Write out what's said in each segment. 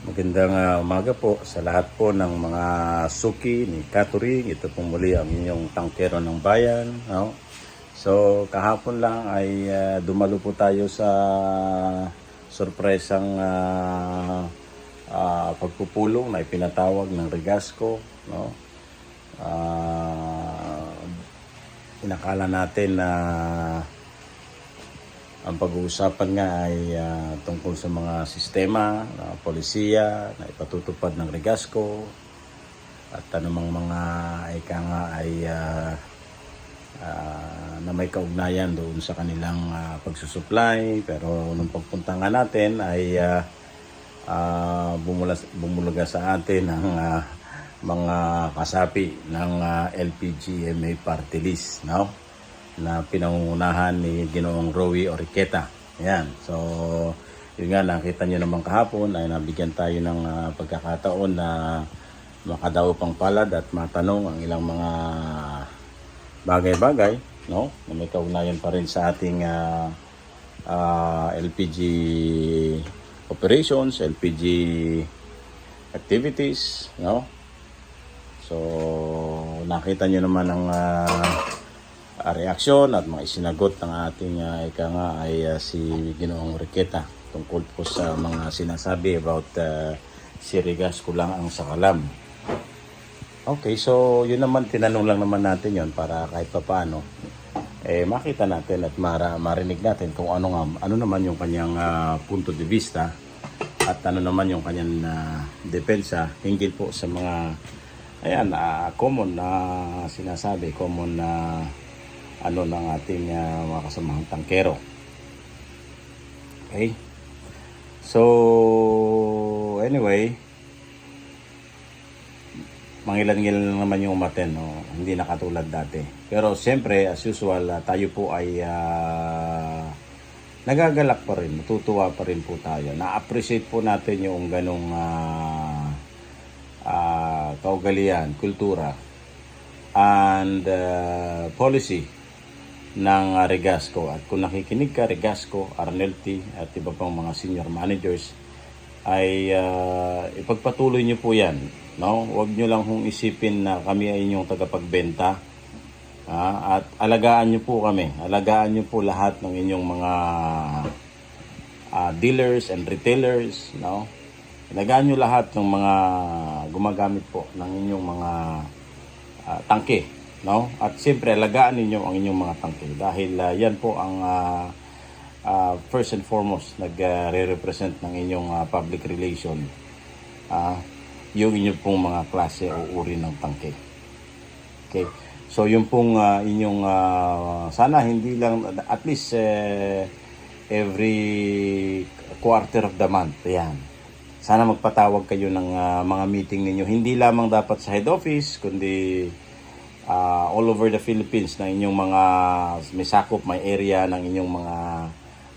Magandang ah, umaga po sa lahat po ng mga suki ni Katuring. Ito pong muli ang inyong tangkero ng bayan. No? So kahapon lang ay ah, dumalo po tayo sa sorpresang ah, ah, pagpupulong na ipinatawag ng Regasco. No? Ah, inakala natin na ang pag-uusapan nga ay ah, tungkol sa mga sistema, na polisiya, na ipatutupad ng Regasco, at anumang mga ika nga ay ah, ah, na may kaugnayan doon sa kanilang ah, pagsusupply. Pero nung pagpunta nga natin ay ah, ah, bumula, bumulaga sa atin ang ah, mga kasapi ng ah, LPGMA party list. No? Na pinangungunahan ni Ginoong Rowie Oriqueta. Ayan. So, yun nga, nakita nyo naman kahapon ay nabigyan tayo ng ah, pagkakataon na makadaw pang palad at matanong ang ilang mga bagay-bagay, no? Na may kaugnayan pa rin sa ating ah, ah, LPG operations, LPG activities, no? So, nakita nyo naman ang ah, uh, reaksyon at mga isinagot ng ating uh, ika nga ay uh, si Ginoong Riqueta tungkol po sa mga sinasabi about uh, si Regasco lang ang sakalam. Okay, so yun naman, tinanong lang naman natin yon para kahit pa paano, eh, makita natin at mara, marinig natin kung ano, nga, ano naman yung kanyang uh, punto de vista at ano naman yung kanyang uh, depensa hinggil po sa mga ayan, uh, common na sinasabi, common na ano ng ating uh, mga kasamahang tangkero. Okay? So, anyway, mangilan-ngilan lang naman yung umaten, no? hindi na katulad dati. Pero siyempre, as usual, uh, tayo po ay uh, nagagalak pa rin, natutuwa pa rin po tayo. Na-appreciate po natin yung ganong uh, uh, kaugalian, kultura, and uh, policy ng uh, Regasco. At kung nakikinig ka, Regasco, Arnelti at iba pang mga senior managers, ay uh, ipagpatuloy niyo po yan. No? Huwag niyo lang hong isipin na kami ay inyong tagapagbenta. Ah, at alagaan niyo po kami. Alagaan niyo po lahat ng inyong mga uh, dealers and retailers. No? Alagaan niyo lahat ng mga gumagamit po ng inyong mga uh, tangke no? At siyempre alagaan ninyo ang inyong mga tangke dahil uh, yan po ang uh, uh, first and foremost nagre-represent ng inyong uh, public relation uh, yung inyong pong mga klase o uri ng tangke. Okay. So yung pong uh, inyong uh, sana hindi lang at least uh, every quarter of the month. Ayan. Sana magpatawag kayo ng uh, mga meeting ninyo. Hindi lamang dapat sa head office kundi uh, all over the Philippines na inyong mga may sakop, may area ng inyong mga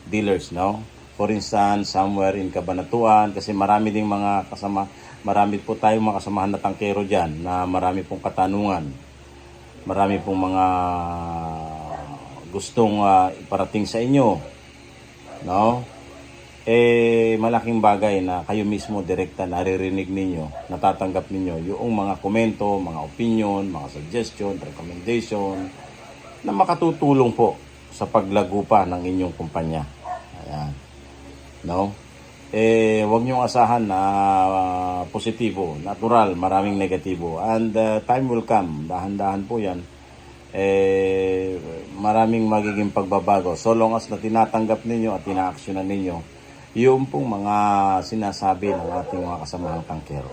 dealers, no? For instance, somewhere in Cabanatuan kasi marami ding mga kasama, marami po tayong mga kasamahan na tangkero diyan na marami pong katanungan. Marami pong mga gustong uh, iparating sa inyo. No? Eh malaking bagay na kayo mismo direkta naririnig ninyo, natatanggap ninyo yung mga komento, mga opinion, mga suggestion, recommendation na makatutulong po sa paglago pa ng inyong kumpanya. Ayan. No? Eh, wag niyo asahan na uh, positibo, natural, maraming negatibo. And uh, time will come, dahan-dahan po yan. Eh, maraming magiging pagbabago. So long as na tinatanggap ninyo at tinaaksyonan ninyo, yung pong mga sinasabi ng ating mga kasamahang tangkero.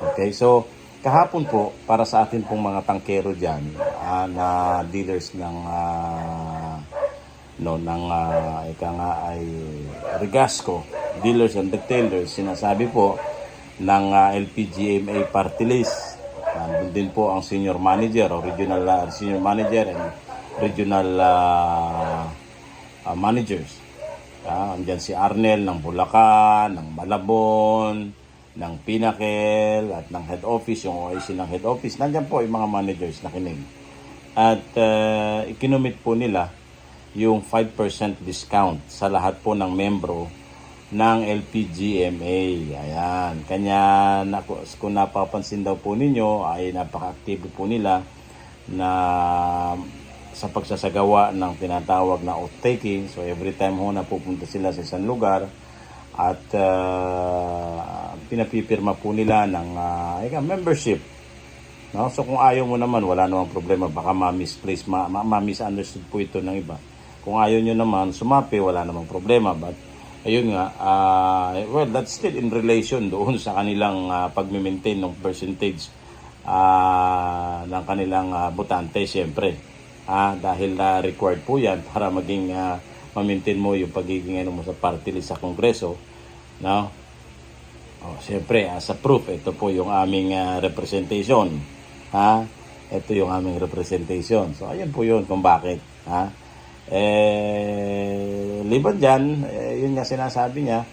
Okay, so kahapon po para sa atin pong mga tangkero diyan uh, na dealers ng uh, no ng uh, ika nga ay Regasco, dealers and retailers sinasabi po ng uh, LPGMA party list. Nandun din po ang senior manager o regional uh, senior manager and regional uh, uh, managers Ah, andyan si Arnel ng Bulacan, ng Malabon, ng Pinnacle, at ng head office, yung OIC ng head office. Nandyan po yung mga managers na kinig. At uh, ikinomit po nila yung 5% discount sa lahat po ng membro ng LPGMA. Ayan. Kanya, naku- kung napapansin daw po ninyo, ay napaka-active po nila na sa pagsasagawa ng tinatawag na oath-taking. So every time ho na pupunta sila sa isang lugar at ah, pinapipirma po nila ng ika, membership. No? So kung ayaw mo naman, wala namang problema. Baka ma-misplace, ma- ma- ma-misunderstood po ito ng iba. Kung ayaw nyo naman, sumapi, wala namang problema. But ayun nga, ah, well, that's still in relation doon sa kanilang uh, pag-maintain ng percentage ah, ng kanilang ah, botante, siyempre. Ah, dahil na required po yan para maging ah, ma-maintain mo yung pagiging ano mo sa party list sa Kongreso. No? Oh, siyempre, as a proof, ito po yung aming ah, representation. Ha? Ito yung aming representation. So, ayun po yun kung bakit. Ha? Eh, liban dyan, eh, yun nga sinasabi niya,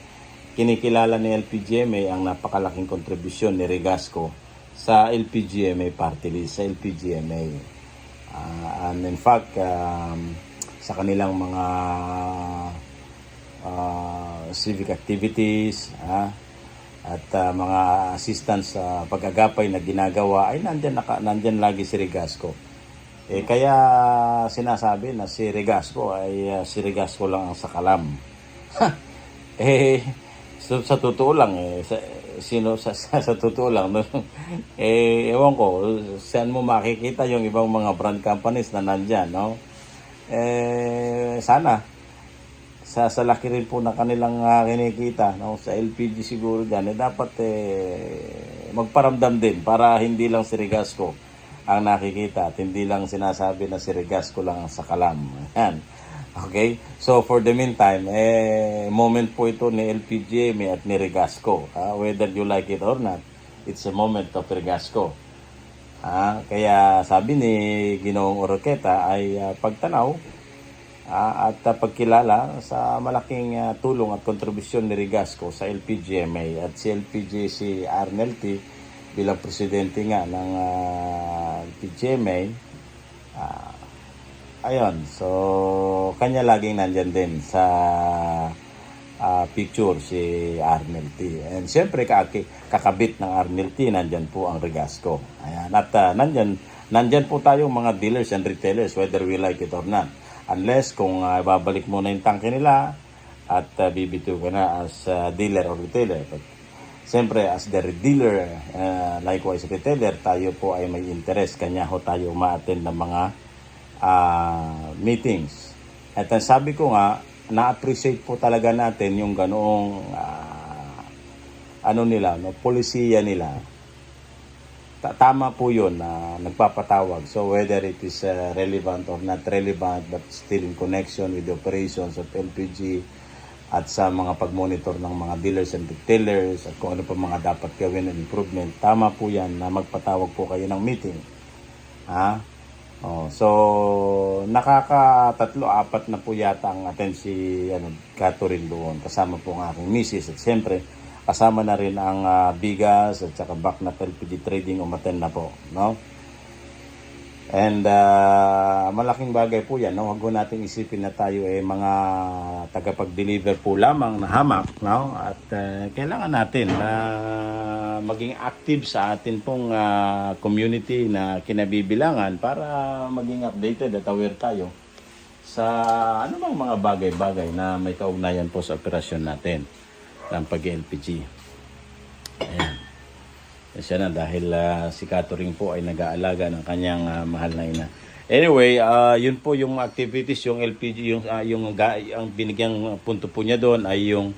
kinikilala ni LPGMA ang napakalaking kontribusyon ni Regasco sa LPGMA party list, sa LPGMA. Ah, and in fact, um, sa kanilang mga ah, civic activities, ah, at ah, mga assistance sa pag-agapay na ginagawa ay nandyan, naka, nandyan lagi si Regasco. Eh, kaya sinasabi na si Regasco ay ah, si Regasco lang ang sakalam. eh, so, sa totoo lang, eh, sa, sino sa, sa, sa totoo lang, no? eh, ewan ko, saan mo makikita yung ibang mga brand companies na nandyan, no? Eh, sana, sa, sa laki rin po na kanilang ah, kinikita no sa LPG siguro dyan eh, dapat eh, magparamdam din para hindi lang si Regasco ang nakikita at hindi lang sinasabi na si Regasco lang ang sakalam yan okay? So for the meantime eh moment po ito ni LPGM at ni Regasco. Ah, whether you like it or not it's a moment of Regasco. Ah, kaya sabi ni Ginoong Oroqueta ay ah, pagtanaw ah, at ah, pagkilala sa malaking ah, tulong at kontribusyon ni Rigasco sa LPGMA at si LPG si Arnel T. bilang presidente nga ng ah, LPGMA ah, ayun so kanya laging nandyan din sa ah, picture si Arnel T and siyempre kaki, kakabit ng Arnel T nandyan po ang Rigasco ayan at ah, nandyan nandyan po tayong mga dealers and retailers whether we like it or not unless kung ah, babalik mo na yung tangke nila at uh, bibito ka na as ah, dealer or retailer. But, Siyempre, as the dealer, ah, likewise retailer, tayo po ay may interest. Kanya ho tayo ma-attend ng mga ah, meetings. At ang sabi ko nga, na-appreciate po talaga natin yung ganoong ah, ano nila, no, polisiya nila ta- tama po yun na nagpapatawag. So whether it is uh, relevant or not relevant but still in connection with the operations of LPG at sa mga pag-monitor ng mga dealers and retailers at kung ano pa mga dapat gawin and improvement. Tama po yan na magpatawag po kayo ng meeting. Ha? Oh, so nakakatatlo apat na po yata ang attend si ano Catherine doon kasama po ang aking misis at siyempre kasama na rin ang ah, bigas at saka Baknat LPG Trading umaten na po no And ah, malaking bagay po yan. No? Huwag natin isipin na tayo ay mga tagapag-deliver po lamang na hamak. No? At ah, kailangan natin na maging active sa atin pong ah, community na kinabibilangan para maging updated at aware tayo sa ano bang mga bagay-bagay na may kaugnayan po sa operasyon natin ng pag-LPG. Ayan. Siya na dahil ah, si Catherine po ay nag-aalaga ng kanyang ah, mahal na ina. Anyway, ah, yun po yung activities, yung LPG, yung, ah, yung ga- ang binigyang punto po niya doon ay yung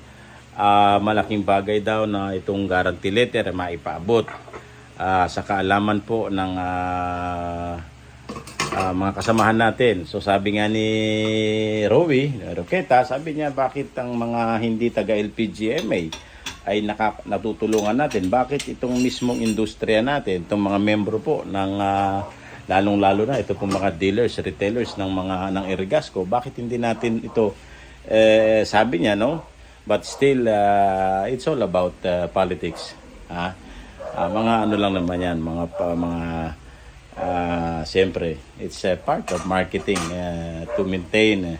ah, malaking bagay daw na itong guarantee letter maipaabot ah, sa kaalaman po ng ah, ah, mga kasamahan natin. So sabi nga ni Rowie, Roqueta, sabi niya bakit ang mga hindi taga LPGMA ay naka, natutulungan natin. Bakit itong mismong industriya natin, itong mga membro po ng ah, lalong-lalo na ito pong mga dealers, retailers ng mga ng Erigasco, bakit hindi natin ito eh, sabi niya no? But still ah, it's all about ah, politics. Ha? Ah, mga ano lang naman yan, mga pa, mga ah, siyempre, it's a part of marketing ah, to maintain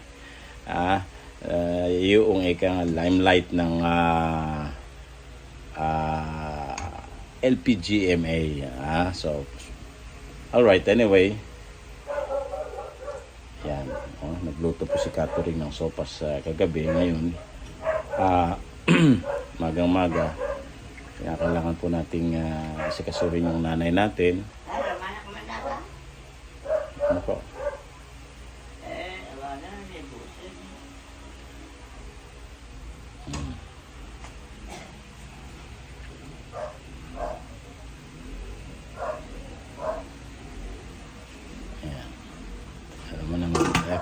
ah, uh, yung ikang limelight ng ah, ah, LPGMA. Ah, so, alright, anyway. Yan. Oh, nagluto po si Catherine ng sopas sa kagabi. Ngayon, ah, magang-maga. Kaya kailangan po nating uh, sikasurin yung nanay natin. Ano, po?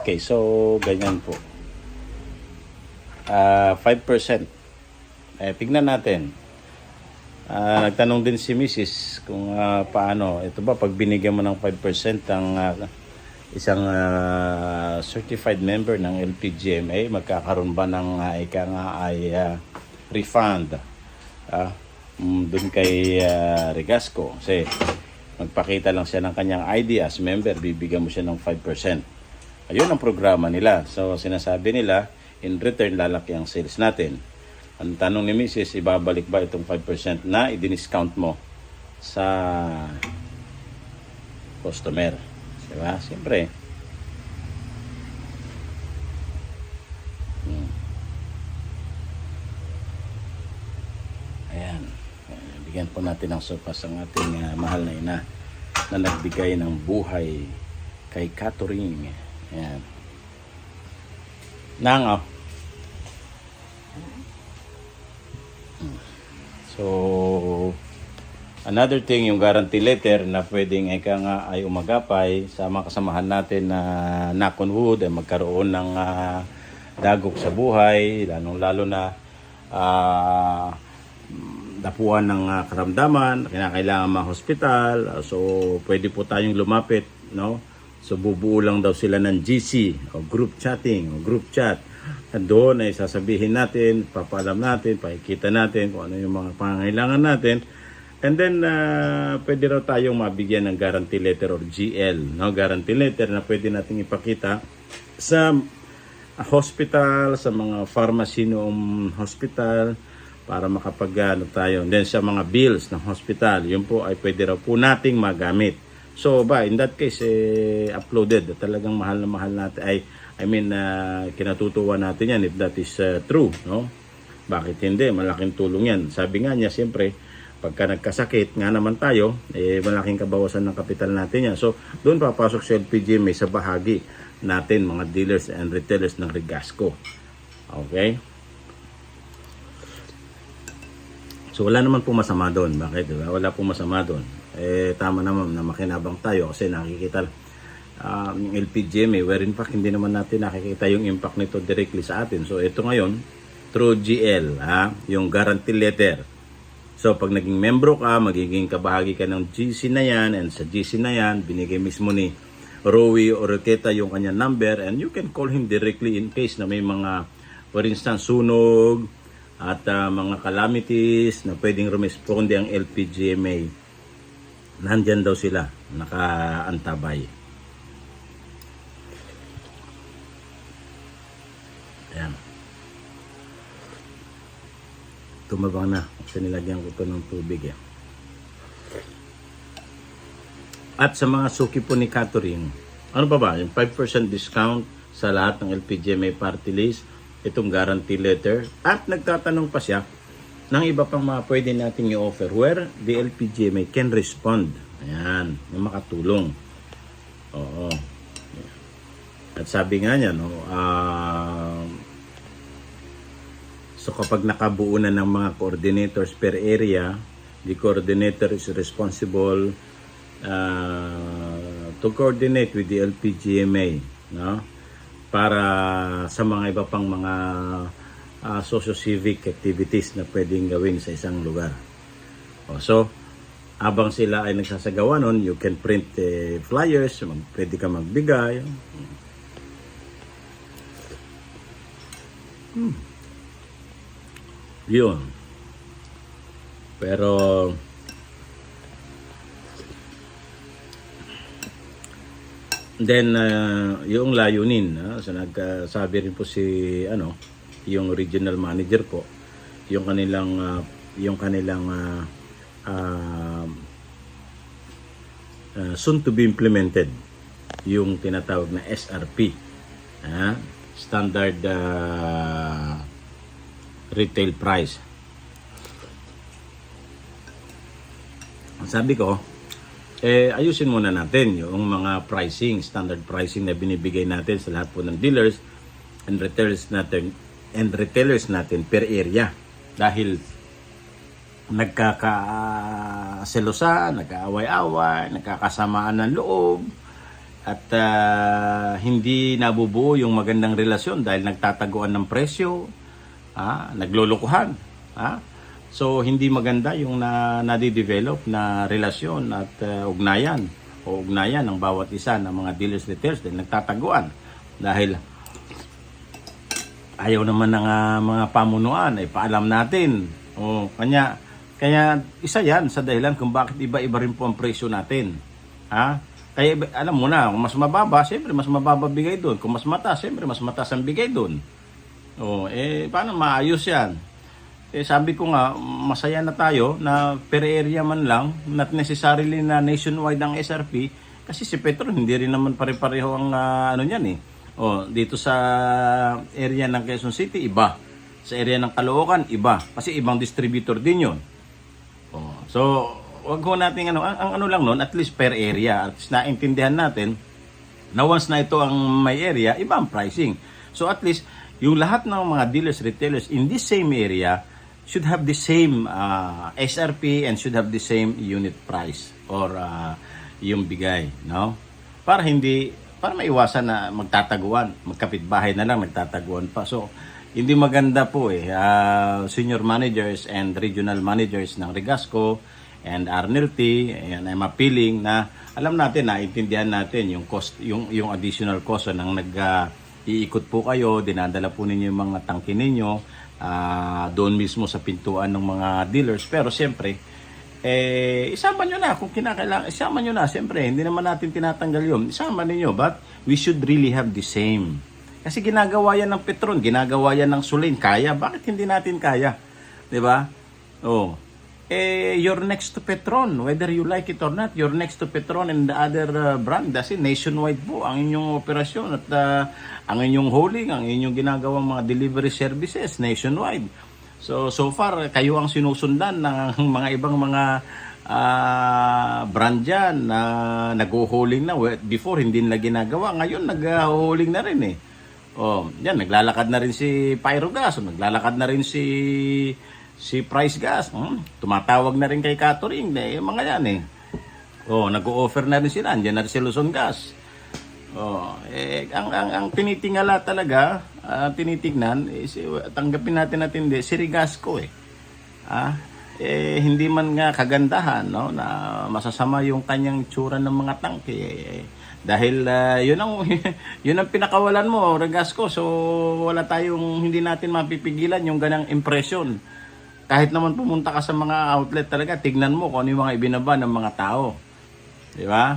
Okay, so ganyan po. Ah, 5%. Eh, tignan natin. Ah, nagtanong din si Mrs. kung ah, paano. Ito ba, pag binigyan mo ng 5% ang ah, isang ah, certified member ng LPGMA, magkakaroon ba ng uh, ika nga ay ah, refund ah, mm, dun kay ah, Regasco? Kasi magpakita lang siya ng kanyang ID as member, bibigyan mo siya ng 5%. Ayun ang programa nila. So, sinasabi nila, in return, lalaki ang sales natin. Ang tanong ni Mrs., ibabalik ba itong 5% na i-discount mo sa customer? Diba? Siyempre. Hmm. Ayan. Bigyan po natin ng sopas ang ating ah, mahal na ina na nagbigay ng buhay kay Catherine. Ayan. Nang, oh. So, another thing, yung guarantee letter na pwedeng ika nga ay umagapay sa mga kasamahan natin na knock on wood ay magkaroon ng ah, dagok sa buhay, lalong lalo na ah, dapuan ng ah, karamdaman, kinakailangan ma-hospital. Ah, So, pwede po tayong lumapit, no? So, bubuo lang daw sila ng GC o group chatting o group chat. Doon ay sasabihin natin, papalam natin, pakikita natin kung ano yung mga pangangailangan natin. And then, ah, pwede raw tayong mabigyan ng guarantee letter or GL, no? Guarantee letter na pwede nating ipakita sa hospital, sa mga pharmacy noong hospital, para makapag ano tayo. And then sa mga bills ng hospital, yun po ay pwede raw po nating magamit. So ba, in that case, eh, uploaded. Talagang mahal na mahal natin. Ay, I mean, uh, kinatutuwa natin yan if that is uh, true. No? Bakit hindi? Malaking tulong yan. Sabi nga niya, siyempre, pagka nagkasakit nga naman tayo, eh, malaking kabawasan ng kapital natin yan. So, doon papasok sa LPGMA sa bahagi natin, mga dealers and retailers ng Regasco. Okay? So wala naman po masama doon. Bakit? Diba? Wala po masama doon. Eh tama naman na makinabang tayo kasi nakikita um, LPGMA where in fact hindi naman natin nakikita yung impact nito directly sa atin. So ito ngayon through GL, ha? yung guarantee letter. So pag naging membro ka, magiging kabahagi ka ng GC na yan and sa GC na yan, binigay mismo ni Rowie or Roqueta yung kanyang number and you can call him directly in case na may mga for instance sunog, at ah, mga calamities na pwedeng rumisponde ang LPGMA. Nandyan daw sila, nakaantabay. Ayan. Tumabang na kasi nilagyan ko to ng tubig eh. At sa mga suki po ni Catherine, ano pa ba? Yung 5% discount sa lahat ng LPGMA party list, itong guarantee letter, at nagtatanong pa siya ng iba pang mga pwede nating i-offer where the LPGMA can respond. Ayan, na makatulong. Oo. At sabi nga niya, no, ah, so kapag nakabuo na ng mga coordinators per area, the coordinator is responsible uh, to coordinate with the LPGMA, no? Para sa mga iba pang mga uh, socio-civic activities na pwedeng gawin sa isang lugar. O, so, habang sila ay nagsasagawa nun, you can print eh, flyers, mag, pwede ka magbigay. Hmm. Yun. Pero, Then uh, yung layunin, ah, so nagsabi rin po si ano, yung regional manager po, yung kanilang ah, yung kanilang ah, ah, ah, soon to be implemented yung tinatawag na SRP, ah, standard ah, retail price. Sabi ko, eh, ayusin muna natin yung mga pricing, standard pricing na binibigay natin sa lahat po ng dealers and retailers natin and retailers natin per area. Dahil nagkakaselosa, nagkaaway-away, nagkakasamaan ng loob, at ah, hindi nabubuo yung magandang relasyon dahil nagtataguan ng presyo, ah, naglulukuhan. Ah. So hindi maganda yung na nadidevelop na relasyon at ah, ugnayan o ugnayan ng bawat isa ng mga dealers retailers dahil nagtataguan dahil ayaw naman ng ah, mga pamunuan ay paalam natin. O kanya kaya isa 'yan sa dahilan kung bakit iba-iba rin po ang presyo natin. Ha? Kaya alam mo na, kung mas mababa, siyempre mas mababa bigay doon. Kung mas mataas, siyempre mas mataas ang bigay doon. O, eh, paano maayos yan? Eh, sabi ko nga, masaya na tayo na per area man lang, not necessarily na nationwide ang SRP, kasi si Petro hindi rin naman pare-pareho ang ah, ano niyan eh. O, dito sa area ng Quezon City, iba. Sa area ng Caloocan, iba. Kasi ibang distributor din yon. Oh, so, wag ho nating ano, ang, ang ano lang noon, at least per area, at least naintindihan natin na once na ito ang may area, iba ang pricing. So at least, yung lahat ng mga dealers, retailers in this same area should have the same uh, SRP and should have the same unit price or uh, yung bigay, no? Para hindi, para maiwasan na magtataguan, magkapitbahay na lang, nagtataguan pa. So, hindi maganda po eh. Ah, senior managers and regional managers ng Regasco and Arnel T, and I'm appealing na alam natin na intindihan natin yung cost yung yung additional cost ng nag ah, iikot po kayo, dinadala po ninyo yung mga tangke ninyo ah, doon mismo sa pintuan ng mga dealers pero siyempre eh, isama nyo na kung kinakailangan. Isama nyo na, siyempre, hindi naman natin tinatanggal yun. Isama ninyo, but we should really have the same. Kasi ginagawa yan ng Petron, ginagawa yan ng Sulain. Kaya, bakit hindi natin kaya? 'Di ba? Oh. Eh, you're next to Petron. Whether you like it or not, you're next to Petron and the other uh, brand. Kasi nationwide po ang inyong operasyon at uh, ang inyong hauling, ang inyong ginagawang mga delivery services nationwide. So, so far, kayo ang sinusundan ng mga ibang mga ah, brand dyan na nag-hauling na. Before, hindi nila ginagawa. Ngayon, nag-hauling na rin eh. Oh, yan, naglalakad na rin si Pyrogas, naglalakad na rin si si Price Gas. Hmm, tumatawag na rin kay Catering, eh, mga yan eh. Oh, nag-o-offer na rin sila, andyan na rin si Luzon Gas. Oh, eh, ang, ang, ang tinitingala talaga, ah, tinitignan, eh, si, tanggapin natin natin di, si Rigasco eh. Ah, eh, hindi man nga kagandahan, no, na masasama yung kanyang tsura ng mga tangke. Eh, dahil ah, yun ang yun ang pinakawalan mo, Regasco. So wala tayong hindi natin mapipigilan yung ganang impression. Kahit naman pumunta ka sa mga outlet talaga, tignan mo kung ano yung mga ibinaba ng mga tao. Di ba?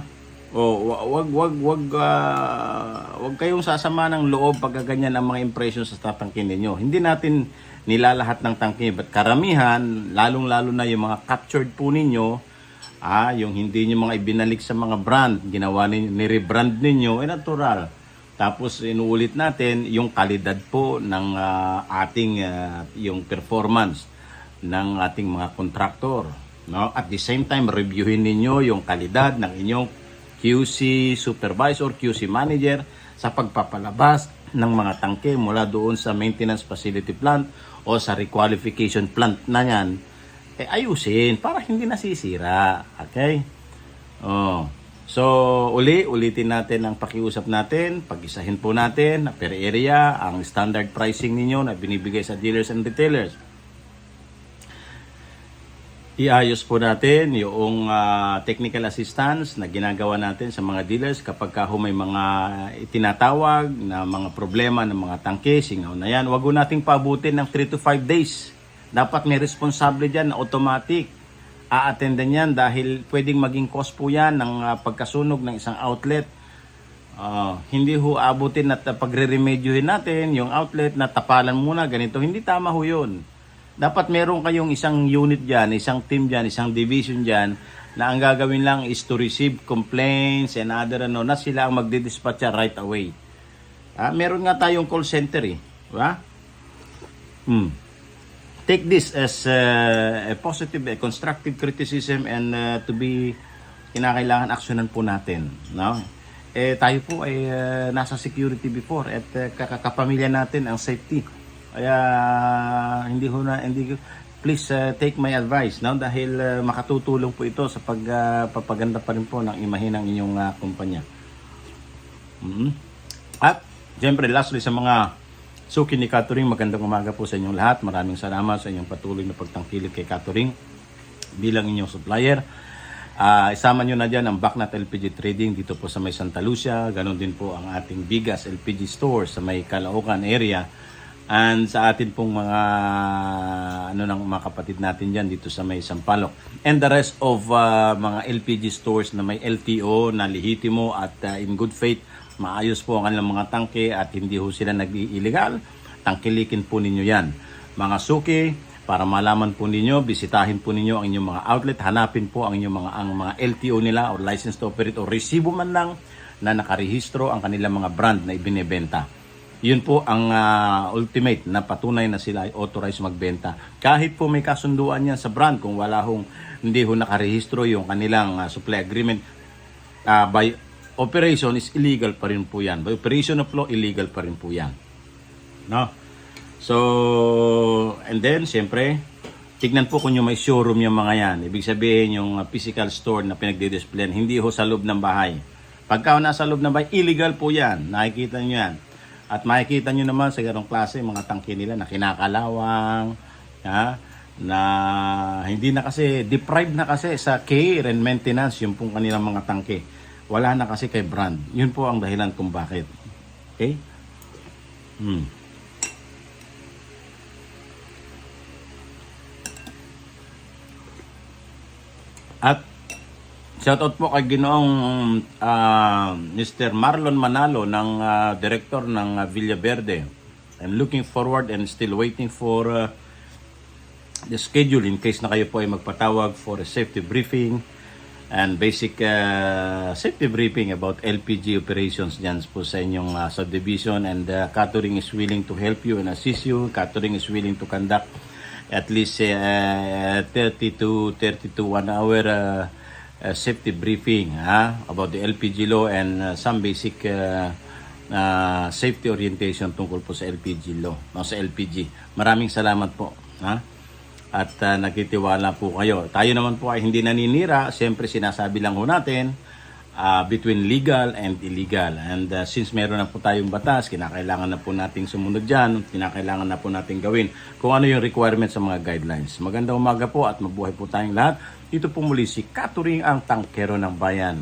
O wa- wag wag wag ah, wag kayong sasama ng loob pag ganyan ang mga impressions sa tatangkin ninyo. Hindi natin nilalahat ng tangke, but karamihan, lalong-lalo na yung mga captured po ninyo, ah, yung hindi nyo mga ibinalik sa mga brand, ginawa ninyo, ni-rebrand ninyo, eh natural. Tapos inuulit natin yung kalidad po ng ah, ating ah, yung performance ng ating mga kontraktor. No? At the same time, reviewin ninyo yung kalidad ng inyong QC supervisor, QC manager sa pagpapalabas ng mga tangke mula doon sa maintenance facility plant o sa requalification plant na yan, eh ayusin para hindi nasisira. Okay? Oh. So, uli, ulitin natin ang pakiusap natin, pag-isahin po natin per area ang standard pricing ninyo na binibigay sa dealers and retailers iayos po natin yung ah, technical assistance na ginagawa natin sa mga dealers kapag ka may mga itinatawag na mga problema ng mga tangke, singaw na yan. Huwag nating paabutin ng 3 to 5 days. Dapat may responsable dyan na automatic. A-attendan yan dahil pwedeng maging cause po yan ng ah, pagkasunog ng isang outlet. Ah, hindi ho abutin at uh, pagre-remedyohin natin yung outlet na tapalan muna ganito. Hindi tama ho yun. Dapat meron kayong isang unit dyan, isang team dyan, isang division dyan na ang gagawin lang is to receive complaints and other ano, na sila ang magdi-dispatch right away. Ah, meron nga tayong call center eh. Diba? Hmm. Take this as uh, a positive, a constructive criticism and uh, to be kinakailangan aksyonan po natin. No? Eh, tayo po ay uh, nasa security before at uh, kakapamilya natin ang safety. Kaya hindi ho na hindi please uh, take my advice no dahil uh, makatutulong po ito sa pagpapaganda pa rin po ng imahe ng inyong uh, kumpanya. Mhm. At siyempre lastly sa mga suki ni Katuring, magandang umaga po sa inyong lahat. Maraming salamat sa inyong patuloy na pagtangkilik kay Katuring bilang inyong supplier. Ah, isama nyo na dyan ang Bacnat LPG Trading dito po sa may Santa Lucia. Ganon din po ang ating Bigas LPG Store sa may Caloocan area. And sa atin pong mga ano nang mga kapatid natin diyan dito sa may Sampaloc. And the rest of ah, mga LPG stores na may LTO na lehitimo at ah, in good faith maayos po ang kanilang mga tangke at hindi ho sila nag-illegal. Tangkilikin po ninyo yan. Mga suki, para malaman po ninyo, bisitahin po ninyo ang inyong mga outlet, hanapin po ang inyong mga ang mga LTO nila or license to operate o resibo man lang na nakarehistro ang kanilang mga brand na ibinebenta. Yun po ang ah, ultimate na patunay na sila ay authorized magbenta. Kahit po may kasunduan yan sa brand kung wala hong hindi ho nakarehistro yung kanilang ah, supply agreement ah, by operation is illegal pa rin po yan. By operation of law, illegal pa rin po yan. No? So, and then, siyempre, tignan po kung yung may showroom yung mga yan. Ibig sabihin, yung uh, physical store na pinagdi-displayan, hindi ho sa loob ng bahay. Pagka nasa loob ng bahay, illegal po yan. Nakikita nyo yan. At makikita nyo naman sa ganong klase, mga tangke nila na kinakalawang, ha? na hindi na kasi, deprived na kasi sa care and maintenance yung pong kanilang mga tangke. Wala na kasi kay brand. Yun po ang dahilan kung bakit. Okay? Hmm. At shoutout po kay Ginoong ah, Mr. Marlon Manalo ng ah, director ng ah, Villa Verde. I'm looking forward and still waiting for ah, the schedule in case na kayo po ay magpatawag for a safety briefing and basic ah, safety briefing about LPG operations dyan po sa inyong ah, subdivision and uh, Catering is willing to help you and assist you. Catering is willing to conduct at least uh, 30 to 30 to 1 hour uh, uh, safety briefing ha, about the LPG law and uh, some basic uh, uh, safety orientation tungkol po sa LPG law, no, sa LPG. Maraming salamat po. Ha? At uh, nagtitiwala po kayo. Tayo naman po ay hindi naninira. Siyempre sinasabi lang ho natin uh, between legal and illegal. And uh, since meron na po tayong batas, kinakailangan na po nating sumunod dyan, kinakailangan na po nating gawin kung ano yung requirements sa mga guidelines. Magandang umaga po at mabuhay po tayong lahat. Dito po muli si Katuring ang tangkero ng bayan.